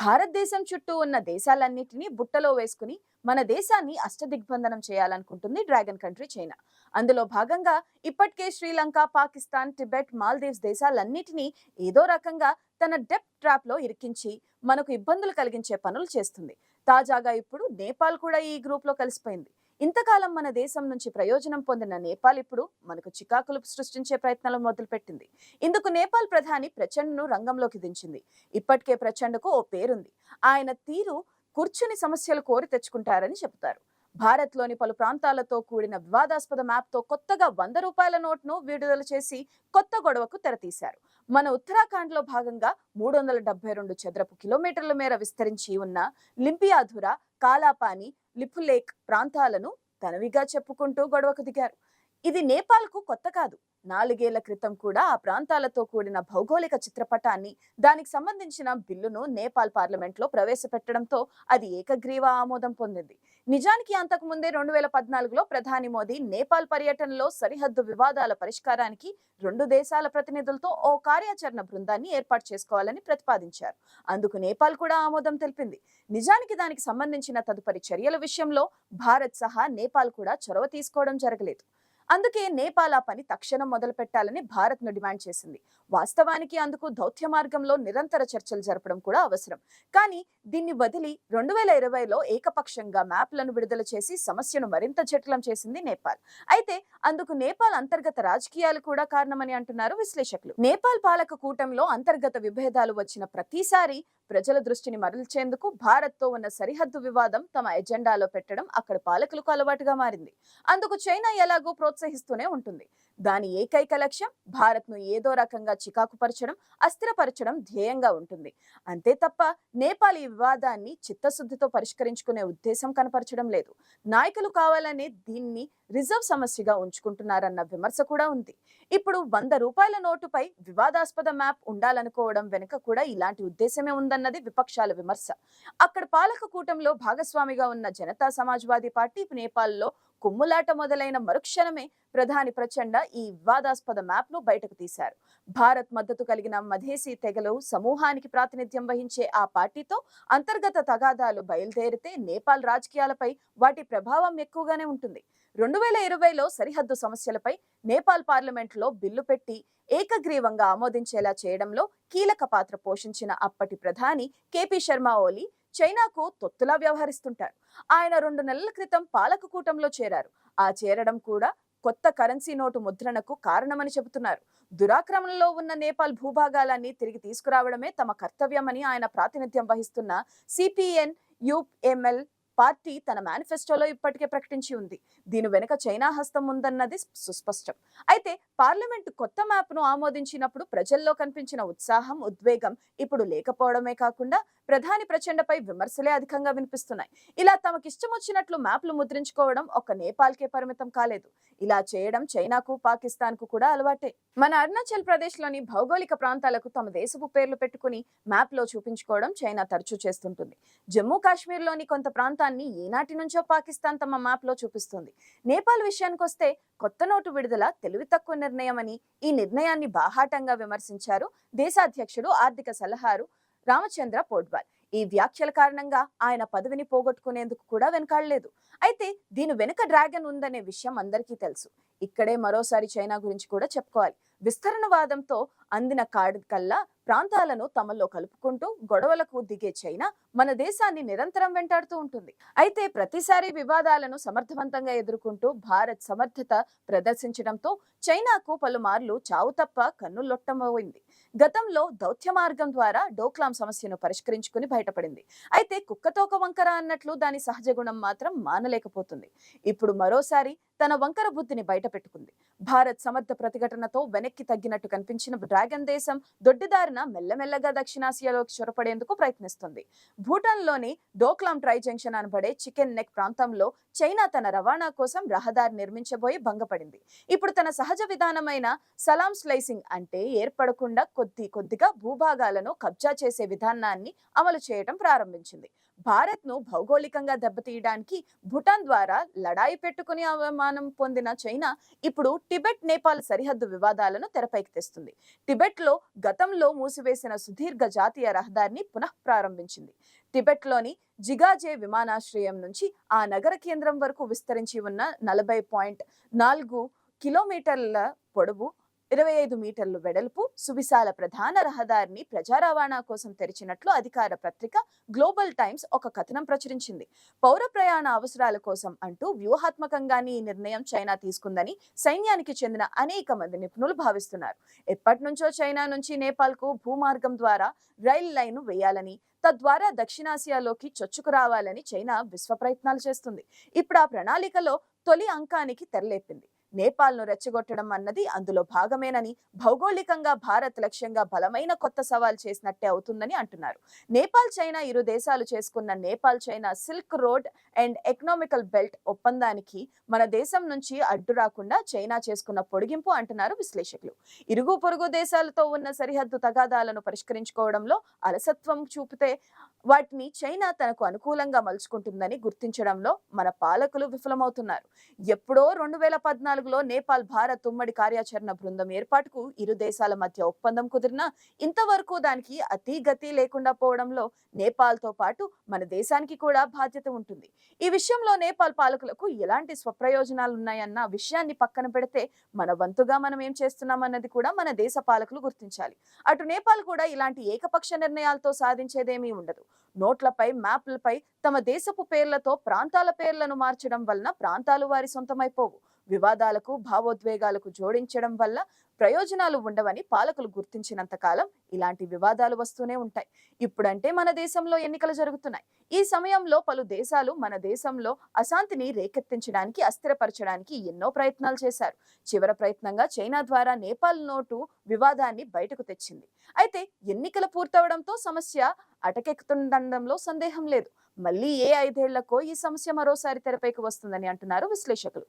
భారతదేశం చుట్టూ ఉన్న దేశాలన్నింటినీ బుట్టలో వేసుకుని మన దేశాన్ని అష్టదిగ్బంధనం చేయాలనుకుంటుంది డ్రాగన్ కంట్రీ చైనా. అందులో భాగంగా ఇప్పటికే శ్రీలంక పాకిస్తాన్ టిబెట్ మాల్దీవ్స్ దేశాలన్నిటినీ ఏదో రకంగా తన డెప్ ట్రాప్లో ఇరికించి మనకు ఇబ్బందులు కలిగించే పనులు చేస్తుంది. తాజాగా ఇప్పుడు నేపాల్ కూడా ఈ గ్రూప్లో కలిసిపోయింది. ఇంతకాలం మన దేశం నుంచి ప్రయోజనం పొందిన నేపాల్ ఇప్పుడు మనకు చికాకులు సృష్టించే ప్రయత్నాలు మొదలుపెట్టింది. ఇందుకు నేపాల్ ప్రధాని ప్రచండ్ను రంగంలోకి దించింది. ఇప్పటికే ప్రచండ్కు ఓ పేరుంది. ఆయన తీరు కూర్చుని సమస్యలు కోరి తెచ్చుకుంటారని చెబుతారు. భారత్లోని పలు ప్రాంతాలతో కూడిన వివాదాస్పద మ్యాప్తో కొత్తగా వంద రూపాయల నోట్ను విడుదల చేసి కొత్త గొడవకు తెరతీశారు. మన ఉత్తరాఖండ్లో భాగంగా మూడు వందల డెబ్బై రెండు చదరపు కిలోమీటర్ల మేర విస్తరించి ఉన్న లింపియాధుర కాలాపాని లిపులేక్ ప్రాంతాలను తనవిగా చెప్పుకుంటూ గొడవకు దిగారు. ఇది నేపాల్కు కొత్త కాదు. నాలుగేళ్ళ క్రితం కూడా ఆ ప్రాంతాలతో కూడిన భౌగోళిక చిత్రపటాన్ని దానికి సంబంధించిన బిల్లును నేపాల్ పార్లమెంట్లో ప్రవేశపెట్టడంతో అది ఏకగ్రీవ ఆమోదం పొందింది. నిజానికి అంతకు ముందే రెండు వేల పద్నాలుగులో ప్రధాని మోదీ నేపాల్ పర్యటనలో సరిహద్దు వివాదాల పరిష్కారానికి రెండు దేశాల ప్రతినిధులతో ఓ కార్యాచరణ బృందాన్ని ఏర్పాటు చేసుకోవాలని ప్రతిపాదించారు. అందుకు నేపాల్ కూడా ఆమోదం తెలిపింది. నిజానికి దానికి సంబంధించిన తదుపరి చర్యల విషయంలో భారత్ సహా నేపాల్ కూడా చొరవ తీసుకోవడం జరగలేదు. అందుకే నేపాల్ ఆ పని తక్షణం మొదలుపెట్టాలని భారత్ను భారత్ను డిమాండ్ చేసింది. వాస్తవానికి అందుకు దౌత్య మార్గంలో నిరంతర చర్చలు జరపడం కూడా అవసరం. కానీ దీన్ని వదిలి రెండు వేల ఇరవైలో ఏకపక్షంగా మ్యాప్లను విడుదల చేసి సమస్యను మరింత జటిలం చేసింది నేపాల్. అయితే అందుకు నేపాల్ అంతర్గత రాజకీయాలు కూడా కారణమని అంటున్నారు విశ్లేషకులు. నేపాల్ పాలక కూటంలో అంతర్గత విభేదాలు వచ్చిన ప్రతిసారి ప్రజల దృష్టిని మరల్చేందుకు భారత్తో ఉన్న సరిహద్దు వివాదం తమ ఎజెండాలో పెట్టడం అక్కడ పాలకులకు అలవాటుగా మారింది. అందుకు చైనా ఎలాగో ప్రోత్సహిస్తూనే ఉంటుంది. దాని ఏకైక లక్ష్యం భారత్ను ఏదో రకంగా చికాకుపరచడం అస్థిరపరచడం ధ్యేయంగా ఉంటుంది. అంతే తప్ప నేపాల్ ఈ వివాదాన్ని చిత్తశుద్ధితో పరిష్కరించుకునే ఉద్దేశం కనపరచడం లేదు. నాయకులు కావాలనే దీన్ని రిజర్వ్ సమస్యగా ఉంచుకుంటున్నారన్న విమర్శ కూడా ఉంది. ఇప్పుడు వంద రూపాయల నోటుపై వివాదాస్పద మ్యాప్ ఉండాలనుకోవడం వెనుక కూడా ఇలాంటి ఉద్దేశమే ఉందన్నది విపక్షాల విమర్శ. అక్కడ పాలక కూటంలో భాగస్వామిగా ఉన్న జనతా సమాజ్వాదీ పార్టీ నేపాల్లో కుమ్ములాట మొదలైన మరుక్షణమే ప్రధాని ప్రచండ ఈ వివాదాస్పద మ్యాప్ను బయటకు తీశారు. భారత్ మద్దతు కలిగిన మధేసి తెగలు సమూహానికి ప్రాతినిధ్యం వహించే ఆ పార్టీతో అంతర్గత తగాదాలు బయలుదేరితే నేపాల్ రాజకీయాలపై వాటి ప్రభావం ఎక్కువగానే ఉంటుంది. రెండు వేల ఇరవైలో సరిహద్దు సమస్యలపై నేపాల్ పార్లమెంట్లో బిల్లు పెట్టి ఏకగ్రీవంగా ఆమోదించేలా చేయడంలో కీలక పాత్ర పోషించిన అప్పటి ప్రధాని కేపీ శర్మ ఓలీ చైనాకు తొత్తులా వ్యవహరిస్తుంటారు. ఆయన రెండు నెలల క్రితం పాలక కూటంలో చేరారు. ఆ చేరడం కూడా కొత్త కరెన్సీ నోటు ముద్రణకు కారణమని చెబుతున్నారు. దురాక్రమణలో ఉన్న నేపాల్ భూభాగాలన్నీ తిరిగి తీసుకురావడమే తమ కర్తవ్యమని ఆయన ప్రాతినిధ్యం వహిస్తున్న సిపిఎన్ యుఎంఎల్ పార్టీ తన మేనిఫెస్టోలో ఇప్పటికే ప్రకటించి ఉంది. దీని వెనుక చైనా హస్తం ఉందన్నది సుస్పష్టం. అయితే పార్లమెంటు కొత్త మ్యాప్ను ఆమోదించినప్పుడు ప్రజల్లో కనిపించిన ఉత్సాహం ఉద్వేగం ఇప్పుడు లేకపోవడమే కాకుండా ప్రధాని ప్రచండపై విమర్శలే అధికంగా వినిపిస్తున్నాయి. ఇలా తమకిష్టం వచ్చినట్లు మ్యాప్లు ముద్రించుకోవడం ఒక నేపాల్కే పరిమితం కాలేదు. ఇలా చేయడం చైనాకు పాకిస్తాన్కు కూడా అలవాటే. మన అరుణాచల్ ప్రదేశ్లోని భౌగోళిక ప్రాంతాలకు తమ దేశపు పేర్లు పెట్టుకుని మ్యాప్లో చూపించుకోవడం చైనా తరచూ చేస్తుంటుంది. జమ్మూ కాశ్మీర్లోని కొంత ప్రాంతాన్ని ఏనాటి నుంచో పాకిస్తాన్ తమ మ్యాప్లో చూపిస్తుంది. నేపాల్ విషయానికి వస్తే కొత్త నోటు విడుదల తెలివి తక్కువ నిర్ణయమని ఈ నిర్ణయాన్ని బాహాటంగా విమర్శించారు దేశాధ్యక్షుడు ఆర్థిక సలహారు రామచంద్ర పోడ్వాల్. ఈ వ్యాఖ్యల కారణంగా ఆయన పదవిని పోగొట్టుకునేందుకు కూడా వెనకాడలేదు. అయితే దీని వెనుక డ్రాగన్ ఉందనే విషయం అందరికీ తెలుసు. ఇక్కడే మరోసారి చైనా గురించి కూడా చెప్పుకోవాలి. విస్తరణవాదంతో అందిన కార్డు కల్లా ప్రాంతాలను తమలో కలుపుకుంటూ గొడవలకు దిగే చైనా మన దేశాన్ని నిరంతరం వెంటాడుతూ ఉంటుంది. అయితే ప్రతిసారి వివాదాలను సమర్థవంతంగా ఎదుర్కొంటూ భారత్ సమర్థత ప్రదర్శించడంతో చైనాకు పలుమార్లు చావు తప్ప కన్నులొట్టమోయింది గతంలో దౌత్య మార్గం ద్వారా డోక్లాం సమస్యను పరిష్కరించుకుని బయటపడింది. అయితే కుక్కతోక వంకర అన్నట్లు దాని సహజ గుణం మాత్రం మానలేకపోతుంది. ఇప్పుడు మరోసారి తన వంకర బుద్ధిని బయటపెట్టుకుంది భారత్ సమర్థ ప్రతిఘటనతో వెనక్కి తగ్గినట్టు కనిపించిన డ్రాగన్ దేశం దొడ్డిదారిన మెల్లమెల్లగా దక్షిణాసియాలోకి చొరపడేందుకు ప్రయత్నిస్తుంది. భూటాన్లోని డోక్లాం ట్రై జంక్షన్ అనబడే చికెన్ నెక్ ప్రాంతంలో చైనా తన రవాణా కోసం రహదారి నిర్మించబోయి భంగపడింది. ఇప్పుడు తన సహజ విధానమైన సలాం స్లైసింగ్ అంటే ఏర్పడకుండా కొద్ది కొద్దిగా భూభాగాలను కబ్జా చేసే విధానాన్ని అమలు చేయడం ప్రారంభించింది. భారత్ను భౌగోళికంగా దెబ్బతీయడానికి భూటాన్ ద్వారా లడాయి పెట్టుకుని అవమానం పొందిన చైనా ఇప్పుడు టిబెట్ నేపాల్ సరిహద్దు వివాదాలను తెరపైకి తెస్తుంది. టిబెట్లో గతంలో మూసివేసిన సుదీర్ఘ జాతీయ రహదారిని పునః ప్రారంభించింది. టిబెట్లోని జిగాజే విమానాశ్రయం నుంచి ఆ నగర కేంద్రం వరకు విస్తరించి ఉన్న నలభై పాయింట్ నాలుగు కిలోమీటర్ల పొడవు ఇరవై ఐదు మీటర్లు వెడల్పు సువిశాల ప్రధాన రహదారిని ప్రజా రవాణా కోసం తెరిచినట్లు అధికార పత్రిక గ్లోబల్ టైమ్స్ ఒక కథనం ప్రచురించింది. పౌర ప్రయాణ అవసరాల కోసం అంటూ వ్యూహాత్మకంగానే ఈ నిర్ణయం చైనా తీసుకుందని సైన్యానికి చెందిన అనేక మంది నిపుణులు భావిస్తున్నారు. ఎప్పటి నుంచో చైనా నుంచి నేపాల్కు భూమార్గం ద్వారా రైల్ లైన్ వేయాలని తద్వారా దక్షిణాసియాలోకి చొచ్చుకు రావాలని చైనా విశ్వ ప్రయత్నాలు చేస్తుంది. ఇప్పుడు ఆ ప్రణాళికలో తొలి అంకానికి తెరలేపింది. నేపాల్ను రెచ్చగొట్టడం అన్నది అందులో భాగమేనని భౌగోళికంగా భారత్ లక్ష్యంగా బలమైన కొత్త సవాల్ చేసినట్టే అవుతుందని అంటున్నారు. నేపాల్ చైనా ఇరు దేశాలు చేసుకున్న Nepal China silk road and economical belt ఒప్పందానికి మన దేశం నుంచి అడ్డు రాకుండా చైనా చేసుకున్న పొడిగింపు అంటున్నారు విశ్లేషకులు. ఇరుగు పొరుగు దేశాలతో ఉన్న సరిహద్దు తగాదాలను పరిష్కరించుకోవడంలో అలసత్వం చూపితే వాటిని చైనా తనకు అనుకూలంగా మలుచుకుంటుందని గుర్తించడంలో మన పాలకులు విఫలమవుతున్నారు. ఎప్పుడో రెండు వేల పద్నాలుగు నాలుగులో నేపాల్ భారత్ ఉమ్మడి కార్యాచరణ బృందం ఏర్పాటుకు ఇరు దేశాల మధ్య ఒప్పందం కుదిరినా ఇంతవరకు దానికి అతి గతి లేకుండా పోవడంలో నేపాల్తో పాటు మన దేశానికి కూడా బాధ్యత ఉంటుంది. ఈ విషయంలో నేపాల్ పాలకులకు ఎలాంటి స్వప్రయోజనాలు ఉన్నాయన్న విషయాన్ని పక్కన పెడితే మన వంతుగా మనం ఏం చేస్తున్నామన్నది కూడా మన దేశ పాలకులు గుర్తించాలి. అటు నేపాల్ కూడా ఇలాంటి ఏకపక్ష నిర్ణయాలతో సాధించేదేమీ ఉండదు. నోట్లపై మ్యాప్లపై తమ దేశపు పేర్లతో ప్రాంతాల పేర్లను మార్చడం వలన ప్రాంతాలు వారి సొంతమైపోవు. వివాదాలకు భావోద్వేగాలకు జోడించడం వల్ల ప్రయోజనాలు ఉండవని పాలకులు గుర్తించినంత కాలం ఇలాంటి వివాదాలు వస్తూనే ఉంటాయి. ఇప్పుడంటే మన దేశంలో ఎన్నికలు జరుగుతున్నాయి. ఈ సమయంలో పలు దేశాలు మన దేశంలో అశాంతిని రేకెత్తించడానికి అస్థిరపరచడానికి ఎన్నో ప్రయత్నాలు చేశారు. చివరి ప్రయత్నంగా చైనా ద్వారా నేపాల్ నోటు వివాదాన్ని బయటకు తెచ్చింది. అయితే ఎన్నికలు పూర్తవడంతో సమస్య అటకెక్కుతుండడంలో సందేహం లేదు. మళ్ళీ ఏ ఐదేళ్ళకో ఈ సమస్య మరోసారి తెరపైకి వస్తుందని అంటున్నారు విశ్లేషకులు.